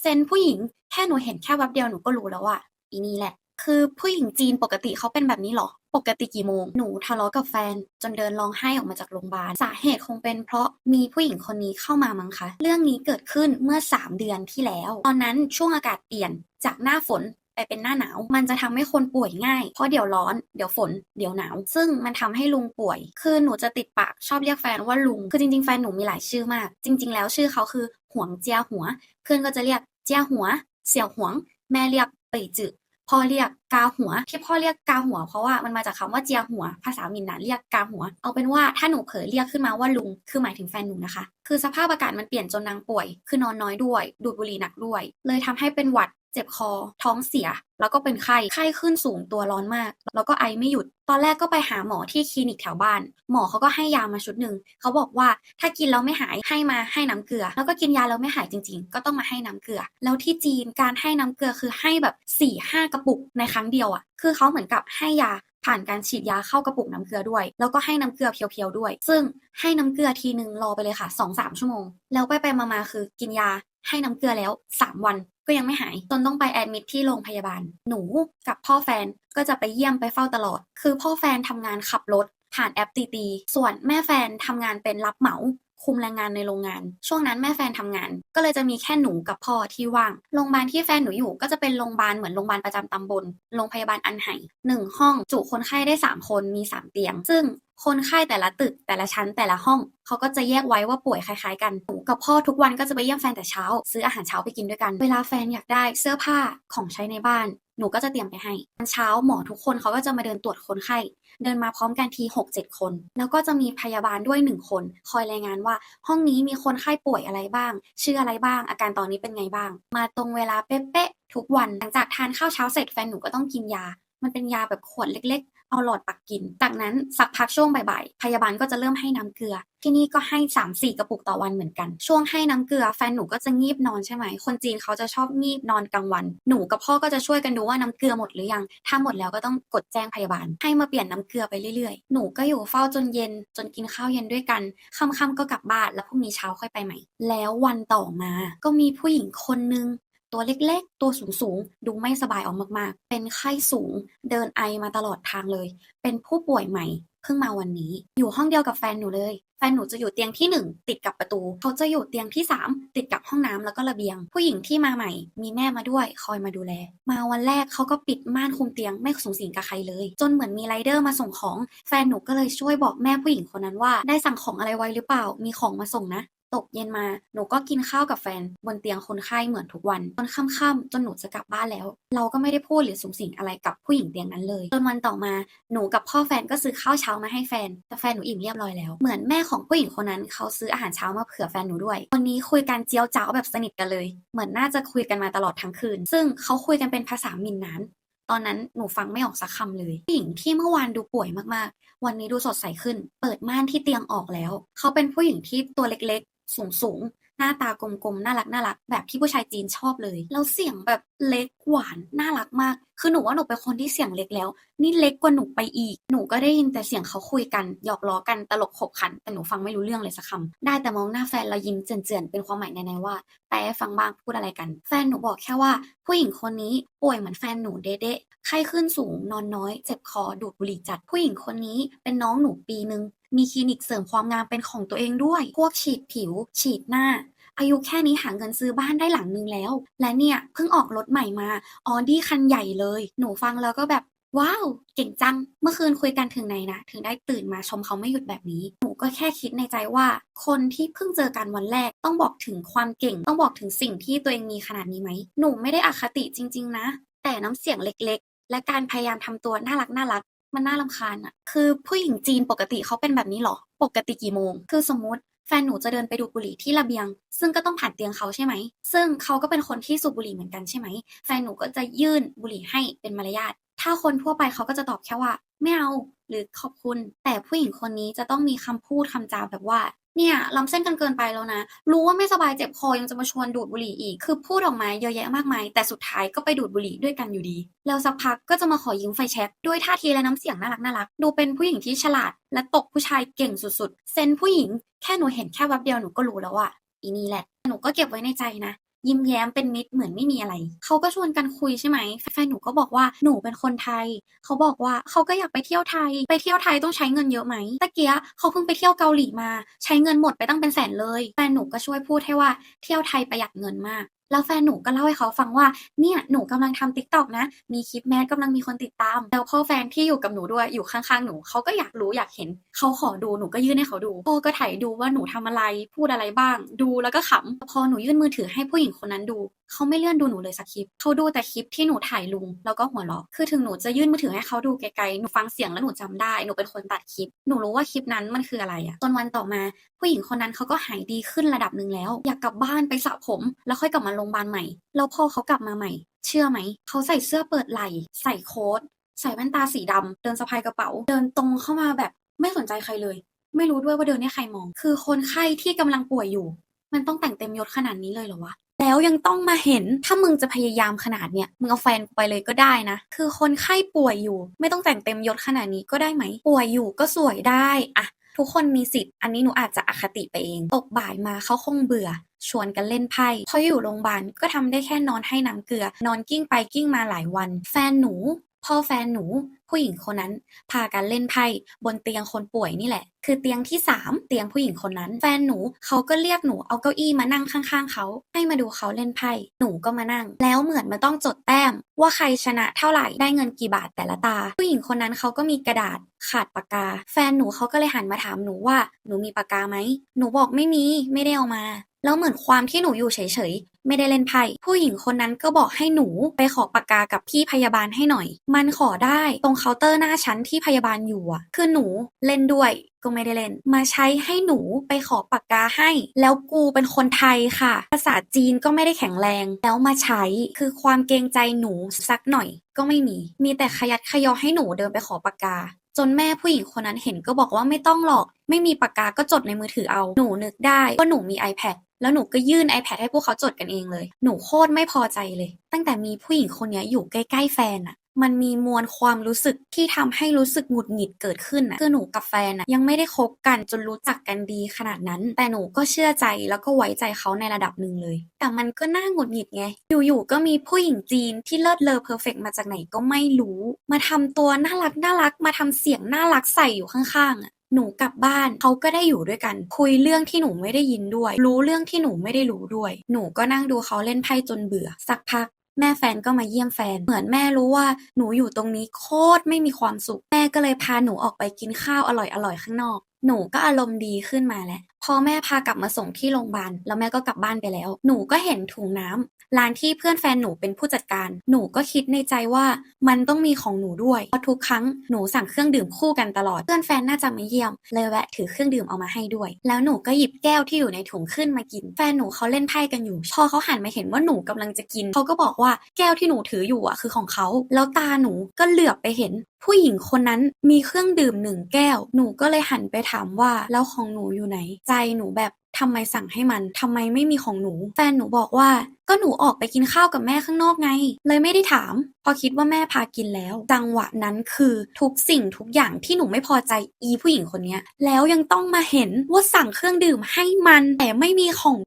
เซนผู้หญิงแค่หนูเห็นแค่แวบเดียวหนูก็รู้แล้วว่าอีนี่แหละ คือผู้หญิงจีนปกติเขาเป็นแบบนี้หรอ ปกติกี่โมง หนูทะเลาะกับแฟน จนเดินร้องไห้ออกมาจากโรงพยาบาล สาเหตุคงเป็นเพราะมีผู้หญิงคนนี้เข้ามามั้งคะ เรื่องนี้เกิดขึ้นเมื่อ 3 เดือนที่แล้ว ตอนนั้นช่วงอากาศเปลี่ยนจากหน้าฝนไปเป็นหน้าหนาว มันจะทำให้คนป่วยง่าย เพราะเดี๋ยวร้อน เดี๋ยวฝน เดี๋ยวหนาว ซึ่งมันทำให้ลุงป่วย คือหนูจะติดปากชอบเรียกแฟนว่าลุง คือจริงๆ แฟนหนูมีหลายชื่อมาก จริง ๆ แล้วชื่อเขาคือหวงเจียหัว เพื่อนก็จะเรียก เจียหัว เสี่ยวหวง แม่เรียกเป่ยจือพ่อเรียกกาหัว ที่พ่อเรียกกาหัว เพราะว่ามันมาจากคำว่าเจียหัว ภาษาหมินนะเรียกกาหัว เอาเป็นว่าถ้าหนูเผลอเรียกขึ้นมาว่าลุง คือหมายถึงแฟนหนูนะคะ คือสภาพอากาศมันเปลี่ยนจนนางป่วย คือนอนน้อยด้วย ดูดบุหรี่หนักด้วย เลยทำให้เป็นหวัด เจ็บคอ ท้องเสีย แล้วก็เป็นไข้ ไข้ขึ้นสูงตัวร้อนมาก แล้วก็ไอไม่หยุด ตอนแรกก็ไปหาหมอที่คลินิกแถวบ้าน หมอเขาก็ให้ยามาชุดหนึ่ง เขาบอกว่าถ้ากินแล้วไม่หายให้มาให้น้ำเกลือ แล้วก็กินยาแล้วไม่หายจริง ๆ ก็ต้องมาให้น้ำเกลือ แล้วที่จีนการให้น้ำเกลือคือให้แบบ4ี่ห้ากระปุกในครั้งเดียวอะ่ะ คือเขาเหมือนกับให้ยาผ่านการฉีดยาเข้ากระปุกน้ำเกลือด้วย แล้วก็ให้น้ำเกลือเพียวๆด้วย ซึ่งให้น้ำเกลือทีนึงรอไปเลยค่ะ2อสามชั่วโมง แล้วไปไปๆมาๆคือกินยาให้น้ำเกลือแล้ว 3 วัน ก็ยังไม่หายจนต้องไปแอดมิดที่โรงพยาบาล หนูกับพ่อแฟนก็จะไปเยี่ยมไปเฝ้าตลอด คือพ่อแฟนทำงานขับรถผ่านแอปตีตีส่วนแม่แฟนทำงานเป็นรับเหมา คุมแรงงานในโรงงาน ช่วงนั้นแม่แฟนทำงาน ก็เลยจะมีแค่หนูกับพ่อที่ว่าง โรงพยาบาลที่แฟนหนูอยู่ก็จะเป็นโรงพยาบาลเหมือนโรงพยาบาลประจำตำบล โรงพยาบาลอันไห่หนึ่งห้อง จุคนไข้ได้ 3 คนมี 3 เตียง ซึ่งคนไข้แต่ละตึกแต่ละชั้นแต่ละห้องเขาก็จะแยกไว้ว่าป่วยคล้ายๆกันหนูกับพ่อทุกวันก็จะไปเยี่ยมแฟนแต่เช้า ซื้ออาหารเช้าไปกินด้วยกัน เวลาแฟนอยากได้เสื้อผ้าของใช้ในบ้าน หนูก็จะเตรียมไปให้เช้าหมอทุกคนเขาก็จะมาเดินตรวจคนไข้ เดินมาพร้อมกันที6-7คน แล้วก็จะมีพยาบาลด้วย1คน คอยรายงานว่า ห้องนี้มีคนไข้ป่วยอะไรบ้าง ชื่ออะไรบ้าง อาการตอนนี้เป็นไงบ้าง มาตรงเวลาเป๊ะๆทุกวันหลังจากทานข้าวเช้าเสร็จแฟนหนูก็ต้องกินยา มันเป็นยาแบบขวดเล็กๆ เอาหลอดปักกิน จากนั้นสักพักช่วงบ่ายๆ พยาบาลก็จะเริ่มให้น้ำเกลือ ที่นี่ก็ให้ 3-4 กระปุกต่อวันเหมือนกัน ช่วงให้น้ำเกลือแฟนหนูก็จะงีบนอนใช่ไหม คนจีนเขาจะชอบงีบนอนกลางวัน หนูกับพ่อก็จะช่วยกันดูว่าน้ำเกลือหมดหรือยัง ถ้าหมดแล้วก็ต้องกดแจ้งพยาบาล ให้มาเปลี่ยนน้ำเกลือไปเรื่อยๆ หนูก็อยู่เฝ้าจนเย็น จนกินข้าวเย็นด้วยกัน ค่ำๆก็กลับบ้าน แล้วพรุ่งนี้เช้าค่อยไปใหม่ แล้ววันต่อมา ก็มีผู้หญิงคนนึง ตัวเล็ก ๆ ตัวสูง ๆ ดูไม่สบายออกมาก ๆ เป็นไข้สูง เดินไอมาตลอดทางเลย เป็นผู้ป่วยใหม่ เพิ่งมาวันนี้ อยู่ห้องเดียวกับแฟนหนูเลย แฟนหนูจะอยู่เตียงที่หนึ่งติดกับประตู เขาจะอยู่เตียงที่สามติดกับห้องน้ำแล้วก็ระเบียง ผู้หญิงที่มาใหม่ มีแม่มาด้วย คอยมาดูแล มาวันแรกเขาก็ปิดม่านคุมเตียงไม่สูงสิงกับใครเลย จนเหมือนมีไรเดอร์มาส่งของ แฟนหนูก็เลยช่วยบอกแม่ผู้หญิงคนนั้นว่า ได้สั่งของอะไรไว้หรือเปล่า มีของมาส่งนะ ตกเย็นมาหนูก็กินข้าวกับแฟนบนเตียงคนไข้เหมือนทุกวันจนค่ำๆจนหนูจะกลับบ้านแล้ว เราก็ไม่ได้พูดหรือสูงสิงอะไรกับผู้หญิงเตียงนั้นเลยจนวันต่อมาหนูกับพ่อแฟนก็ซื้อข้าวเช้ามาให้แฟนแต่แฟนหนูอิ่มเรียบร้อยแล้วเหมือนแม่ของผู้หญิงคนนั้นเขาซื้ออาหารเช้ามาเผื่อแฟนหนูด้วยวันนี้คุยกันเจียวจ้าวแบบสนิทกันเลย เหมือนน่าจะคุยกันมาตลอดทั้งคืน ซึ่งเขาคุยกันเป็นภาษามินนานตอนนั้นหนูฟังไม่ออกสักคำเลยผู้หญิงที่เมื่อวานดูป่วยมากๆ วันนี้ดูสดใสขึ้น เปิดม่านที่เตียงออกแล้ว เขาเป็นผู้หญิงที่ตัวเล็ก ๆสูงๆหน้าตากลมๆ น่ารักน่ารักแบบที่ผู้ชายจีนชอบเลย แล้วเสียงแบบเล็กหวานน่ารักมาก คือหนูว่าหนูเป็นคนที่เสียงเล็กแล้ว นี่เล็กกว่าหนูไปอีก หนูก็ได้ยินแต่เสียงเขาคุยกันหยอกล้อกันตลกขบขัน แต่หนูฟังไม่รู้เรื่องเลยสักคำได้แต่มองหน้าแฟนแล้วยิ้มเจือนๆ เป็นความหมายในๆว่าแปลฟังบ้างพูดอะไรกัน แฟนหนูบอกแค่ว่า ผู้หญิงคนนี้ป่วยเหมือนแฟนหนูเด๊ะๆไข้ขึ้นสูงนอนน้อย เจ็บคอดูดบุหรี่จัดผู้หญิงคนนี้เป็นน้องหนูปีนึง มีคลินิกเสริมความงามเป็นของตัวเองด้วย พวกฉีดผิว ฉีดหน้า อายุแค่นี้หาเงินซื้อบ้านได้หลังนึงแล้ว และเนี่ยเพิ่งออกรถใหม่มา ออดี้คันใหญ่เลย หนูฟังแล้วก็แบบว้าว เก่งจัง เมื่อคืนคุยกันถึงไหนนะ ถึงได้ตื่นมาชมเขาไม่หยุดแบบนี้ หนูก็แค่คิดในใจว่า คนที่เพิ่งเจอกันวันแรก ต้องบอกถึงความเก่ง ต้องบอกถึงสิ่งที่ตัวเองมีขนาดนี้ไหม หนูไม่ได้อคติจริง ๆ นะ แต่น้ำเสียงเล็ก ๆ และการพยายามทำตัวน่ารักน่ารัก มันน่ารำคาญอะคือผู้หญิงจีนปกติเขาเป็นแบบนี้เหรอ ปกติกี่โมง คือสมมติแฟนหนูจะเดินไปดูบุหรี่ที่ระเบียง ซึ่งก็ต้องผ่านเตียงเขาใช่ไหม ซึ่งเขาก็เป็นคนที่สูบบุหรี่เหมือนกันใช่ไหม แฟนหนูก็จะยื่นบุหรี่ให้เป็นมารยาท ถ้าคนทั่วไปเขาก็จะตอบแค่ว่า ไม่เอา หรือขอบคุณ แต่ผู้หญิงคนนี้จะต้องมีคำพูดคำจาแบบว่า เนี่ย ล้ำเส้นกันเกินไปแล้วนะ รู้ว่าไม่สบายเจ็บคอยังจะมาชวนดูดบุหรี่อีก คือพูดออกมาเยอะแยะมากมาย แต่สุดท้ายก็ไปดูดบุหรี่ด้วยกันอยู่ดี แล้วสักพักก็จะมาขอยืมไฟแช็กด้วยท่าทีและน้ำเสียงน่ารักน่ารัก ดูเป็นผู้หญิงที่ฉลาด และตกผู้ชายเก่งสุดๆ เซนผู้หญิง แค่หนูเห็นแค่แวบเดียวหนูก็รู้แล้วว่าอีนี่แหละ หนูก็เก็บไว้ในใจนะ ยิ้มแย้มเป็นมิตรเหมือนไม่มีอะไร เขาก็ชวนกันคุยใช่ไหมแฟนหนูก็บอกว่าหนูเป็นคนไทย เขาบอกว่าเขาก็อยากไปเที่ยวไทย ไปเที่ยวไทยต้องใช้เงินเยอะไหมตะเกียเขาเพิ่งไปเที่ยวเกาหลีมา ใช้เงินหมดไปตั้งเป็นแสนเลยแฟนหนูก็ช่วยพูดให้ว่าเที่ยวไทยประหยัดเงินมาก แล้วแฟนหนูก็เล่าให้เขาฟังว่าเนี่ยหนูกำลังทำติ๊กต็อกนะ มีคลิปแมสกำลังมีคนติดตาม แล้วพ่อแฟนที่อยู่กับหนูด้วยอยู่ข้างๆหนูเขาก็อยากรู้อยากเห็น เขาขอดูหนูก็ยื่นให้เขาดูพ่อก็ถ่ายดูว่าหนูทำอะไรพูดอะไรบ้าง ดูแล้วก็ขำพอหนูยื่นมือถือให้ผู้หญิงคนนั้นดู เขาไม่เลื่อนดูหนูเลยสักคลิปเขาดูแต่คลิปที่หนูถ่ายลุงแล้วก็หัวเราะคือถึงหนูจะยื่นมือถือให้เขาดูไกลๆหนูฟังเสียงแล้วหนูจำได้หนูเป็นคนตัดคลิปหนูรู้ว่าคลิปนั้นมันคืออะไรอะจนวันต่อมา ผู้หญิงคนนั้นเขาก็หายดีขึ้นระดับหนึ่งแล้ว อยากกลับบ้านไปสระผม แล้วค่อยกลับมาโรงพยาบาลใหม่แล้วพอเขากลับมาใหม่ เชื่อไหมเขาใส่เสื้อเปิดไหล่ใส่โค้ทใส่แว่นตาสีดำเดินสะพายกระเป๋า เดินตรงเข้ามาแบบไม่สนใจใครเลย ไม่รู้ด้วยว่าเดินให้ใครมอง คือคนไข้ที่กำลังป่วยอยู่ มันต้องแต่งเต็มยศขนาดนี้เลยเหรอวะ แล้วยังต้องมาเห็น ถ้ามึงจะพยายามขนาดเนี้ย มึงเอาแฟนไปเลยก็ได้นะ คือคนไข้ป่วยอยู่ ไม่ต้องแต่งเต็มยศขนาดนี้ก็ได้ไหม ป่วยอยู่ก็สวยได้อะทุกคนมีสิทธิ์ อันนี้หนูอาจจะอคติไปเอง ตกบ่ายมาเขาคงเบื่อ ชวนกันเล่นไพ่พออยู่โรงพยาบาลก็ทำได้แค่นอนให้น้ำเกลือ นอนกิ้งไปกิ้งมาหลายวัน แฟนหนู พ่อแฟนหนู ผู้หญิงคนนั้น พากันเล่นไพ่บนเตียงคนป่วยนี่แหละ คือเตียงที่สามเตียงผู้หญิงคนนั้น แฟนหนูเขาก็เรียกหนูเอาเก้าอี้มานั่งข้างๆเขา ให้มาดูเขาเล่นไพ่หนูก็มานั่ง แล้วเหมือนมันต้องจดแต้ม ว่าใครชนะเท่าไหร่ได้เงินกี่บาทแต่ละตา ผู้หญิงคนนั้นเขาก็มีกระดาษขาดปากกา แฟนหนูเขาก็เลยหันมาถามหนูว่าหนูมีปากกาไหมหนูบอกไม่มีไม่ได้เอามา แล้วเหมือนความที่หนูอยู่เฉยๆ ไม่ได้เล่นไพ่ ผู้หญิงคนนั้นก็บอกให้หนูไปขอปากกากับพี่พยาบาลให้หน่อย มันขอได้ตรงเคาน์เตอร์หน้าชั้นที่พยาบาลอยู่อะคือหนูเล่นด้วยก็ไม่ได้เล่น มาใช้ให้หนูไปขอปากกาให้ แล้วกูเป็นคนไทยค่ะ ภาษาจีนก็ไม่ได้แข็งแรง แล้วมาใช้คือความเกรงใจหนูสักหน่อย ก็ไม่มี มีแต่ขยัดขยอให้หนูเดินไปขอปากกาจนแม่ผู้หญิงคนนั้นเห็นก็บอกว่าไม่ต้องหรอก ไม่มีปากกาก็จดในมือถือเอา หนูนึกได้ว่าหนูมี iPad แล้วหนูก็ยื่น iPad ให้พวกเขาจดกันเองเลย หนูโคตรไม่พอใจเลย ตั้งแต่มีผู้หญิงคนนี้อยู่ใกล้ ๆ แฟนอะมันมีมวลความรู้สึกที่ทำให้รู้สึกหงุดหงิดเกิดขึ้นอะคือหนูกับแฟนอะยังไม่ได้คบกันจนรู้จักกันดีขนาดนั้น แต่หนูก็เชื่อใจแล้วก็ไว้ใจเขาในระดับหนึ่งเลย แต่มันก็น่าหงุดหงิดไง อยู่ๆก็มีผู้หญิงจีนที่เลิศเลอเพอร์เฟกมาจากไหนก็ไม่รู้ มาทำตัวน่ารักน่ารักมาทำเสียงน่ารักใส่อยู่ข้างๆอะ หนูกลับบ้านเขาก็ได้อยู่ด้วยกัน คุยเรื่องที่หนูไม่ได้ยินด้วย รู้เรื่องที่หนูไม่ได้รู้ด้วย หนูก็นั่งดูเขาเล่นไพ่จนเบื่อ สักพักแม่แฟนก็มาเยี่ยมแฟน เหมือนแม่รู้ว่าหนูอยู่ตรงนี้โคตรไม่มีความสุข แม่ก็เลยพาหนูออกไปกินข้าวอร่อยๆข้างนอก หนูก็อารมณ์ดีขึ้นมาแหละพอแม่พากลับมาส่งที่โรงพยาบาลแล้วแม่ก็กลับบ้านไปแล้ว หนูก็เห็นถุงน้ำ ร้านที่เพื่อนแฟนหนูเป็นผู้จัดการ หนูก็คิดในใจว่ามันต้องมีของหนูด้วยเพราะทุกครั้งหนูสั่งเครื่องดื่มคู่กันตลอด เพื่อนแฟนน่าจะมาเยี่ยม เลยแวะถือเครื่องดื่มเอามาให้ด้วย แล้วหนูก็หยิบแก้วที่อยู่ในถุงขึ้นมากิน แฟนหนูเขาเล่นไพ่กันอยู่ พอเขาหันมาเห็นว่าหนูกำลังจะกิน เขาก็บอกว่าแก้วที่หนูถืออยู่อะคือของเขา แล้วตาหนูก็เหลือบไปเห็น ผู้หญิงคนนั้นมีเครื่องดื่มหนึ่งแก้ว หนูก็เลยหันไปถามว่าแล้วของหนูอยู่ไหน ใจหนูแบบ ทำไมสั่งให้มันทำไมไม่มีของหนู แฟนหนูบอกว่า ก็หนูออกไปกินข้าวกับแม่ข้างนอกไง เลยไม่ได้ถาม พอคิดว่าแม่พากินแล้ว จังหวะนั้นคือทุกสิ่งทุกอย่างที่หนูไม่พอใจอีผู้หญิงคนเนี้ย แล้วยังต้องมาเห็นว่าสั่งเครื่องดื่มให้มันแต่ไม่มีของ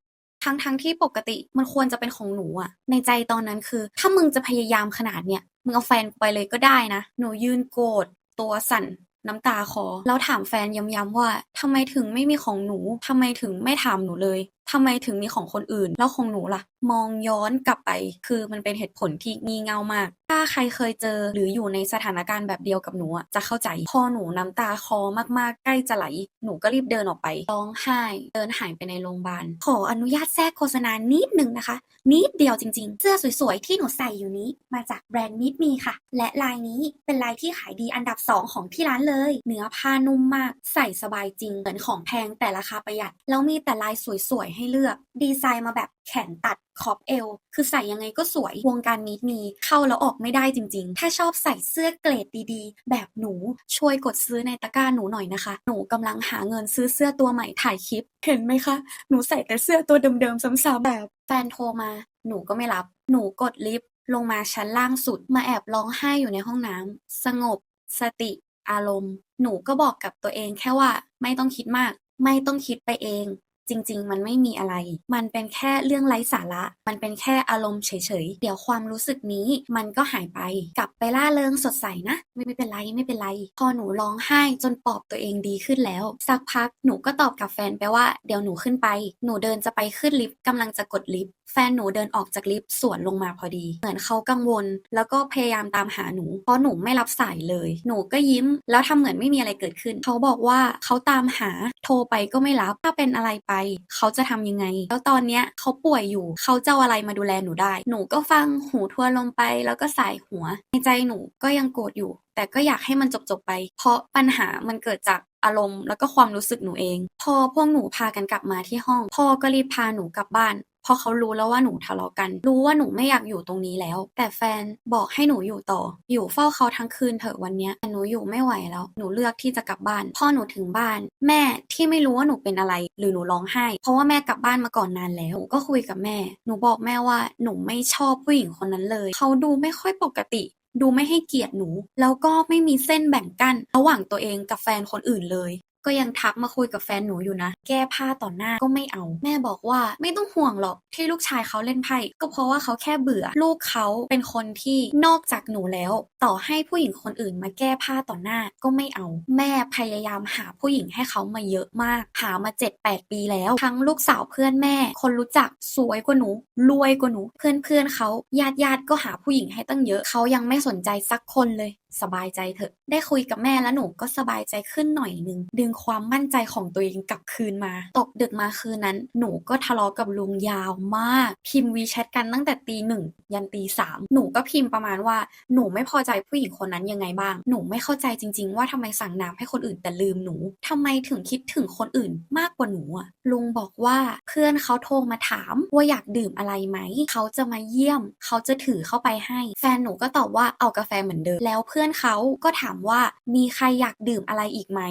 ทั้งทั้งที่ปกติมันควรจะเป็นของหนูอะในใจตอนนั้นคือ ถ้ามึงจะพยายามขนาดเนี้ยมึงเอาแฟนไปเลยก็ได้นะ หนูยืนโกรธตัวสั่น น้ำตาคอ แล้วถามแฟนย้ำๆว่าทำไมถึงไม่มีของหนูทำไมถึงไม่ถามหนูเลยทำไมถึงมีของคนอื่น แล้วของหนูล่ะ มองย้อนกลับไป คือมันเป็นเหตุผลที่งี่เง่ามาก ถ้าใครเคยเจอหรืออยู่ในสถานการณ์แบบเดียวกับหนูจะเข้าใจ พอหนูน้ำตาคอมากๆ ใกล้จะไหล หนูก็รีบเดินออกไป ร้องไห้ เดินหายไปในโรงพยาบาล ขออนุญาตแทรกโฆษณานิดนึงนะคะ นิดเดียวจริง ๆ เสื้อสวยๆ ที่หนูใส่อยู่นี้ มาจากแบรนด์นิดมีค่ะ และลายนี้เป็นลายที่ขายดีอันดับ 2 ของที่ร้านเลย เนื้อผ้านุ่มมาก ใส่สบายจริง เหมือนของแพงแต่ราคาประหยัด แล้วมีแต่ลายสวยๆ ให้เลือก ดีไซน์มาแบบแขนตัดขอบเอว คือใส่ยังไงก็สวย วงการนิดมีเข้าแล้วออกไม่ได้จริง ๆ ถ้าชอบใส่เสื้อเกรดดีๆ แบบหนู ช่วยกดซื้อในตะกร้าหนูหน่อยนะคะ หนูกำลังหาเงินซื้อเสื้อตัวใหม่ถ่ายคลิป เห็นไหมคะ หนูใส่แต่เสื้อตัวเดิมๆซ้ำๆแบบแฟนโทรมา หนูก็ไม่รับ หนูกดลิฟต์ลงมาชั้นล่างสุด มาแอบร้องไห้อยู่ในห้องน้ำสงบ สติ อารมณ์ หนูก็บอกกับตัวเองแค่ว่าไม่ต้องคิดมาก ไม่ต้องคิดไปเอง จริง ๆ มันไม่มีอะไร มันเป็นแค่เรื่องไร้สาระ มันเป็นแค่อารมณ์เฉยๆ เดี๋ยวความรู้สึกนี้มันก็หายไป กลับไปล่าเริงสดใสนะ ไม่ไม่เป็นไรไม่เป็นไร พอหนูร้องไห้จนปลอบตัวเองดีขึ้นแล้ว สักพักหนูก็ตอบกับแฟนไปว่าเดี๋ยวหนูขึ้นไป หนูเดินจะไปขึ้นลิฟต์กำลังจะกดลิฟต์แฟนหนูเดินออกจากลิฟต์สวนลงมาพอดี เหมือนเขากังวล แล้วก็พยายามตามหาหนู เพราะหนูไม่รับสายเลย หนูก็ยิ้ม แล้วทำเหมือนไม่มีอะไรเกิดขึ้น เขาบอกว่าเขาตามหา โทรไปก็ไม่รับ ถ้าเป็นอะไรไป เขาจะทำยังไง แล้วตอนเนี้ยเขาป่วยอยู่ เขาจะอาอะไรมาดูแลหนูได้ หนูก็ฟังหูทั่วลมไป แล้วก็สายหัว ในใจหนูก็ยังโกรธอยู่ แต่ก็อยากให้มันจบๆไป เพราะปัญหามันเกิดจากอารมณ์แล้วก็ความรู้สึกหนูเอง พอพวกหนูพากันกลับมาที่ห้อง พ่อก็รีบพาหนูกลับบ้าน พราะเขารู้แล้วว่าหนูทะเลาะกัน รู้ว่าหนูไม่อยากอยู่ตรงนี้แล้ว แต่แฟนบอกให้หนูอยู่ต่อ อยู่เฝ้าเขาทั้งคืนเถอะวันเนี้ยหนูอยู่ไม่ไหวแล้ว หนูเลือกที่จะกลับบ้าน พ่อหนูถึงบ้าน แม่ที่ไม่รู้ว่าหนูเป็นอะไร หรือหนูร้องไห้ เพราะว่าแม่กลับบ้านมาก่อนนานแล้ว หนูก็คุยกับแม่ หนูบอกแม่ว่าหนูไม่ชอบผู้หญิงคนนั้นเลย เขาดูไม่ค่อยปกติดูไม่ให้เกียรติหนู แล้วก็ไม่มีเส้นแบ่งกั้นระหว่างตัวเองกับแฟนคนอื่นเลย ก็ยังทักมาคุยกับแฟนหนูอยู่นะ แก้ผ้าต่อหน้าก็ไม่เอา แม่บอกว่าไม่ต้องห่วงหรอกที่ลูกชายเขาเล่นไพ่ก็เพราะว่าเขาแค่เบื่อ ลูกเขาเป็นคนที่นอกจากหนูแล้ว ต่อให้ผู้หญิงคนอื่นมาแก้ผ้าต่อหน้าก็ไม่เอา แม่พยายามหาผู้หญิงให้เขามาเยอะมาก หามา 7-8 ปีแล้ว ทั้งลูกสาวเพื่อนแม่ คนรู้จักสวยกว่าหนู รวยกว่าหนู เพื่อนเพื่อนๆเขาญาติญาติๆก็หาผู้หญิงให้ตั้งเยอะเขายังไม่สนใจสักคนเลย สบายใจเถอะ ได้คุยกับแม่แล้วหนูก็สบายใจขึ้นหน่อยนึง ดึงความมั่นใจของตัวเองกลับคืนมา ตกดึกมาคืนนั้น หนูก็ทะเลาะกับลุงยาวมาก พิมพ์วีแชทกันตั้งแต่ตีหนึ่งยันตีสามหนูก็พิมพ์ประมาณว่าหนูไม่พอใจผู้หญิงคนนั้นยังไงบ้าง หนูไม่เข้าใจจริง ๆ ว่าทำไมสั่งน้ำให้คนอื่นแต่ลืมหนูทำไมถึงคิดถึงคนอื่นมากกว่าหนูอะลุงบอกว่าเพื่อนเขาโทรมาถามว่าอยากดื่มอะไรไหม เขาจะมาเยี่ยม เขาจะถือเข้าไปให้ แฟนหนูก็ตอบว่าเอากาแฟเหมือนเดิมแล้วเพื่อนเขาก็ถามว่ามีใครอยากดื่มอะไรอีกไหม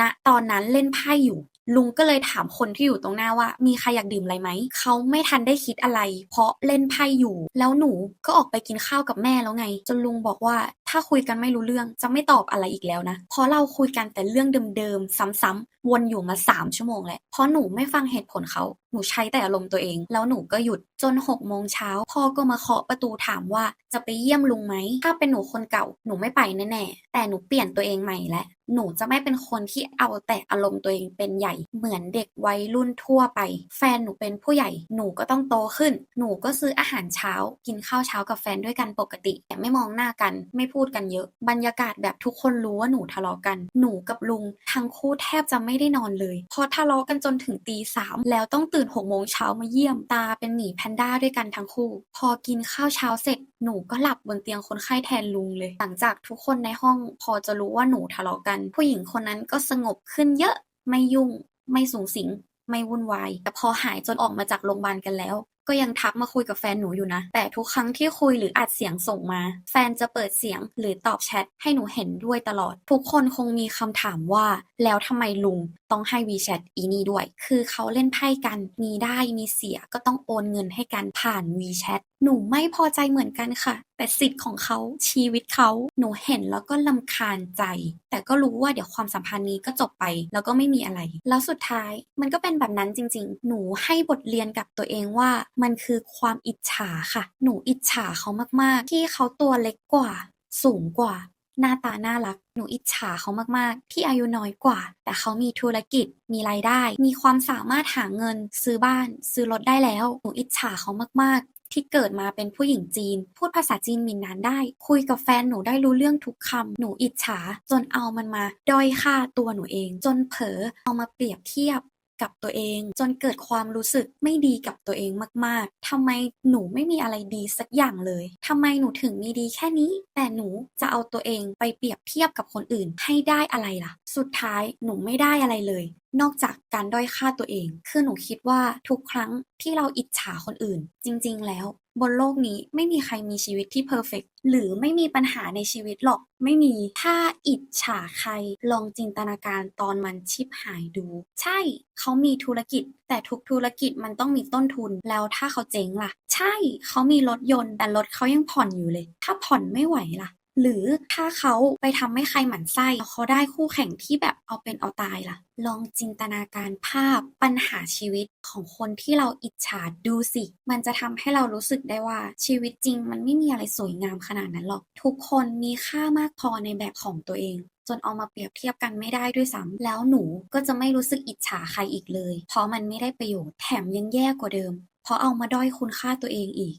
ณตอนนั้นเล่นไพ่อยู่ ลุงก็เลยถามคนที่อยู่ตรงหน้าว่า มีใครอยากดื่มอะไรไหม เขาไม่ทันได้คิดอะไร เพราะเล่นไพ่อยู่ แล้วหนูก็ออกไปกินข้าวกับแม่แล้วไง จนลุงบอกว่า ถ้าคุยกันไม่รู้เรื่องจะไม่ตอบอะไรอีกแล้วนะ เพราะเราคุยกันแต่เรื่องเดิมๆ ซ้ำๆ วนอยู่มา 3 ชั่วโมงแหละ เพราะหนูไม่ฟังเหตุผลเขา หนูใช้แต่อารมณ์ตัวเอง แล้วหนูก็หยุดจน6โมงเช้าพ่อก็มาเคาะประตูถามว่าจะไปเยี่ยมลุงไหม ถ้าเป็นหนูคนเก่าหนูไม่ไปแน่ๆ แต่หนูเปลี่ยนตัวเองใหม่แล้วหนูจะไม่เป็นคนที่เอาแต่อารมณ์ตัวเองเป็นใหญ่ เหมือนเด็กวัยรุ่นทั่วไป แฟนหนูเป็นผู้ใหญ่ หนูก็ต้องโตขึ้น หนูก็ซื้ออาหารเช้า กินข้าวเช้ากับแฟนด้วยกันปกติ แต่ไม่มองหน้ากันไม่พูดดกันเยอะ บรรยากาศแบบทุกคนรู้ว่าหนูทะเลาะกัน หนูกับลุง ทั้งคู่แทบจะไม่ได้นอนเลยพราะทะเลาะกันจนถึงตีสามแล้วต้องตื่นหกโมงเช้ามาเยี่ยม ตาเป็นหมีแพนด้าด้วยกันทั้งคู่ พอกินข้าวเช้าเสร็จ หนูก็หลับบนเตียงคนไข้แทนลุงเลย หลังจากทุกคนในห้อง พอจะรู้ว่าหนูทะเลาะกัน ผู้หญิงคนนั้นก็สงบขึ้นเยอะ ไม่ยุ่ง ไม่สูงสิง ไม่วุ่นวาย แต่พอหายจนออกมาจากโรงพยาบาลกันแล้วก็ยังทักมาคุยกับแฟนหนูอยู่นะ แต่ทุกครั้งที่คุยหรืออัดเสียงส่งมา แฟนจะเปิดเสียงหรือตอบแชทให้หนูเห็นด้วยตลอด ทุกคนคงมีคำถามว่า แล้วทำไมลุงต้องให้วีแชทอีนี่ด้วย คือเขาเล่นไพ่กัน มีได้มีเสียก็ต้องโอนเงินให้กันผ่านวีแชทหนูไม่พอใจเหมือนกันค่ะ แต่สิทธิ์ของเขาชีวิตเขาหนูเห็นแล้วก็ลำคาญใจ แต่ก็รู้ว่าเดี๋ยวความสัมพันธ์นี้ก็จบไป แล้วก็ไม่มีอะไร แล้วสุดท้ายมันก็เป็นแบบนั้นจริง ๆ หนูให้บทเรียนกับตัวเองว่ามันคือความอิจฉาค่ะ หนูอิจฉาเขามาก ๆ ที่เขาตัวเล็กกว่า สูงกว่า หน้าตาน่ารัก หนูอิจฉาเขามาก ๆ ที่อายุน้อยกว่า แต่เขามีธุรกิจ มีรายได้ มีความสามารถหาเงิน ซื้อบ้าน ซื้อรถได้แล้ว หนูอิจฉาเขามาก ๆที่เกิดมาเป็นผู้หญิงจีน พูดภาษาจีนมินนานได้ คุยกับแฟนหนูได้รู้เรื่องทุกคำหนูอิจฉา จนเอามันมาด้อยค่าตัวหนูเอง จนเผลอเอามาเปรียบเทียบ กับตัวเอง จนเกิดความรู้สึกไม่ดีกับตัวเองมาก ๆทำไมหนูไม่มีอะไรดีสักอย่างเลยทำไมหนูถึงมีดีแค่นี้ แต่หนูจะเอาตัวเองไปเปรียบเทียบกับคนอื่นให้ได้อะไรล่ะ สุดท้ายหนูไม่ได้อะไรเลย นอกจากการด้อยค่าตัวเอง คือหนูคิดว่าทุกครั้งที่เราอิจฉาคนอื่น จริง ๆ แล้ว บนโลกนี้ไม่มีใครมีชีวิตที่เพอร์เฟกหรือไม่มีปัญหาในชีวิตหรอก ไม่มี ถ้าอิจฉาใคร ลองจินตนาการตอนมันชิบหายดู ใช่ เขามีธุรกิจ แต่ทุกธุรกิจมันต้องมีต้นทุน แล้วถ้าเขาเจ๊งล่ะ ใช่ เขามีรถยนต์ แต่รถเขายังผ่อนอยู่เลย ถ้าผ่อนไม่ไหวล่ะ หรือถ้าเขาไปทำให้ใครหมั่นไส้แล้วเขาได้คู่แข่งที่แบบเอาเป็นเอาตายล่ะ ลองจินตนาการภาพปัญหาชีวิตของคนที่เราอิจฉาดูสิ มันจะทำให้เรารู้สึกได้ว่าชีวิตจริง มันไม่มีอะไรสวยงามขนาดนั้นหรอก ทุกคนมีค่ามากพอในแบบของตัวเอง จนเอามาเปรียบเทียบกันไม่ได้ด้วยซ้ำแล้วหนูก็จะไม่รู้สึกอิจฉาใครอีกเลย เพราะมันไม่ได้ประโยชน์แถมยังแย่กว่าเดิม เพราะเอามาด้อยคุณค่าตัวเองอีก